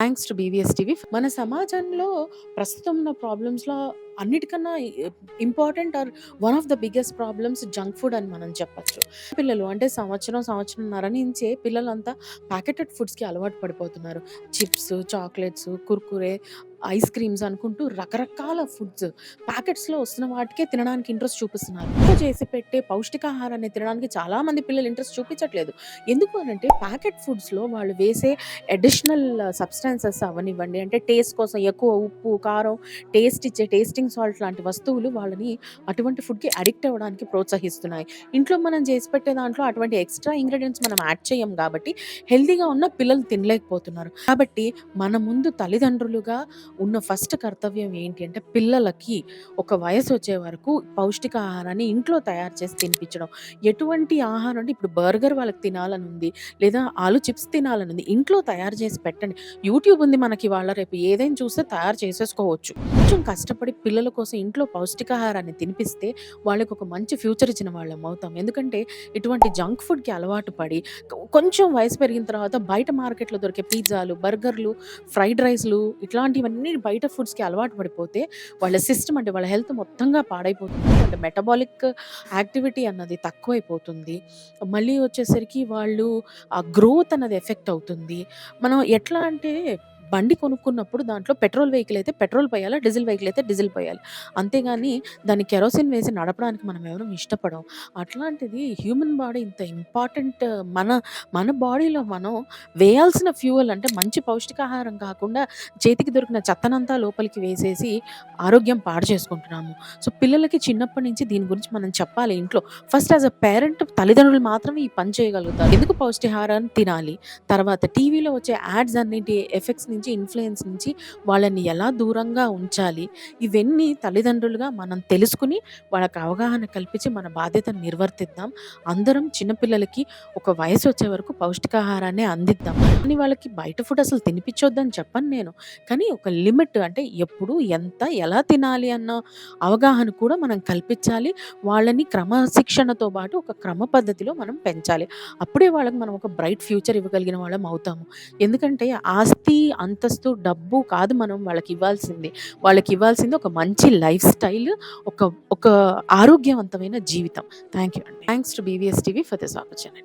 Thanks to BVS TV. మన సమాజంలో ప్రస్తుతం ఉన్న ప్రాబ్లమ్స్‌లో అన్నిటికన్నా important or one of the biggest problems junk food అని మనం చెప్పొచ్చు. పిల్లలు అంటే సంవత్సరం, సంవత్సరంన్నర నుంచే పిల్లలంతా ప్యాకెటెడ్ ఫుడ్స్‌కి అలవాటు పడిపోతున్నారు. Chips, chocolates, Kurkure, ice creams అనుకుంటూ రకరకాల ఫుడ్స్ ప్యాకెట్స్‌లో వస్తున్న వాటికే తినడానికి ఇంట్రెస్ట్ చూపిస్తున్నారు. ఇంట్లో చేసి పెట్టే పౌష్టికాహారాన్ని తినడానికి చాలామంది పిల్లలు ఇంట్రెస్ట్ చూపించట్లేదు. ఎందుకు అనంటే ప్యాకెట్ ఫుడ్స్‌లో వాళ్ళు వేసే అడిషనల్ సబ్స్టాన్సెస్ అవనివ్వండి అంటే టేస్ట్ కోసం ఎక్కువ ఉప్పు, కారం, టేస్ట్ ఇచ్చే టేస్టింగ్ సాల్ట్ లాంటి వస్తువులు వాళ్ళని అటువంటి ఫుడ్‌కి అడిక్ట్ అవ్వడానికి ప్రోత్సహిస్తున్నాయి. ఇంట్లో మనం చేసి పెట్టే దాంట్లో అటువంటి ఎక్స్‌ట్రా ఇంగ్రీడియంట్స్ మనం యాడ్ చేయం కాబట్టి హెల్తీగా ఉన్న పిల్లలు తినలేకపోతున్నారు. కాబట్టి మన ముందు తల్లిదండ్రులుగా ఉన్న ఫస్ట్ కర్తవ్యం ఏంటి అంటే పిల్లలకి ఒక వయసు వచ్చే వరకు పౌష్టికాహారాన్ని ఇంట్లో తయారు చేసి తినిపించడం. ఎటువంటి ఆహారం అంటే ఇప్పుడు బర్గర్ వాళ్ళకి తినాలని ఉంది. లేదా ఆలు చిప్స్ తినాలని ఉంది. ఇంట్లో తయారు చేసి పెట్టండి. యూట్యూబ్ ఉంది మనకి వాళ్ళ రేపు ఏదైనా చూస్తే తయారు చేసేసుకోవచ్చు. కొంచెం కష్టపడి పిల్లల కోసం ఇంట్లో పౌష్టికాహారాన్ని తినిపిస్తే వాళ్ళకి ఒక మంచి ఫ్యూచర్ ఇచ్చిన వాళ్ళం అవుతాం. ఎందుకంటే ఇటువంటి జంక్ ఫుడ్‌కి అలవాటు పడి కొంచెం వయసు పెరిగిన తర్వాత బయట మార్కెట్‌లో దొరికే పిజ్జాలు, బర్గర్‌లు, ఫ్రైడ్ రైస్‌లు ఇట్లాంటివన్నీ బయట ఫుడ్స్‌కి అలవాటు పడిపోతే వాళ్ళ సిస్టమ్ అంటే వాళ్ళ హెల్త్ మొత్తంగా పాడైపోతుంది. అంటే మెటబాలిక్ యాక్టివిటీ అన్నది తక్కువైపోతుంది. మళ్ళీ వచ్చేసరికి వాళ్ళు ఆ గ్రోత్ అన్నది ఎఫెక్ట్ అవుతుంది. మనం ఎట్లా అంటే బండి కొనుక్కున్నప్పుడు దాంట్లో పెట్రోల్ వెహికల్ అయితే పెట్రోల్ పోయాలా, డీజిల్ వెహికల్ అయితే డీజిల్ పోయాలి. అంతేగాని దాన్ని కెరోసిన్ వేసి నడపడానికి మనం ఎవరం ఇష్టపడం. అట్లాంటిది హ్యూమన్ బాడీ ఇంత ఇంపార్టెంట్ మన మన బాడీలో మనం వేయాల్సిన ఫ్యూయల్ అంటే మంచి పౌష్టికాహారం కాకుండా చేతికి దొరికిన చెత్తనంతా లోపలికి వేసేసి ఆరోగ్యం పాడు చేసుకుంటున్నాము. సో, పిల్లలకి చిన్నప్పటి నుంచి దీని గురించి మనం చెప్పాలి ఇంట్లో. ఫస్ట్ యాజ్ అ పేరెంట్ తల్లిదండ్రులు మాత్రమే ఈ పని చేయగలుగుతారు. ఎందుకు పౌష్టిహారాన్ని తినాలి. తర్వాత టీవీలో వచ్చే యాడ్స్ అన్నిటి ఎఫెక్ట్స్ని నుంచి, ఇన్ఫ్లుయెన్స్ నుంచి వాళ్ళని ఎలా దూరంగా ఉంచాలి. ఇవన్నీ తల్లిదండ్రులుగా మనం తెలుసుకుని వాళ్ళకి అవగాహన కల్పించి మన బాధ్యతను నిర్వర్తిద్దాం. అందరం చిన్నపిల్లలకి ఒక వయసు వచ్చే వరకు పౌష్టికాహారాన్ని అందిద్దాం. కానీ వాళ్ళకి బయట ఫుడ్ అసలు తినిపించొద్దని చెప్పను నేను. కానీ ఒక లిమిట్ అంటే ఎప్పుడు, ఎంత, ఎలా తినాలి అన్న అవగాహన కూడా మనం కల్పించాలి. వాళ్ళని క్రమశిక్షణతో పాటు ఒక క్రమ పద్ధతిలో మనం పెంచాలి. అప్పుడే వాళ్ళకి మనం ఒక బ్రైట్ ఫ్యూచర్ ఇవ్వగలిగిన వాళ్ళం అవుతాము. ఎందుకంటే ఆస్తి, అంతస్తు, డబ్బు కాదు మనం వాళ్ళకి ఇవ్వాల్సింది. వాళ్ళకి ఇవ్వాల్సింది ఒక మంచి లైఫ్ స్టైల్, ఒక ఒక ఆరోగ్యవంతమైన జీవితం. థ్యాంక్ యూ అండి. Thanks to BVS TV for this opportunity.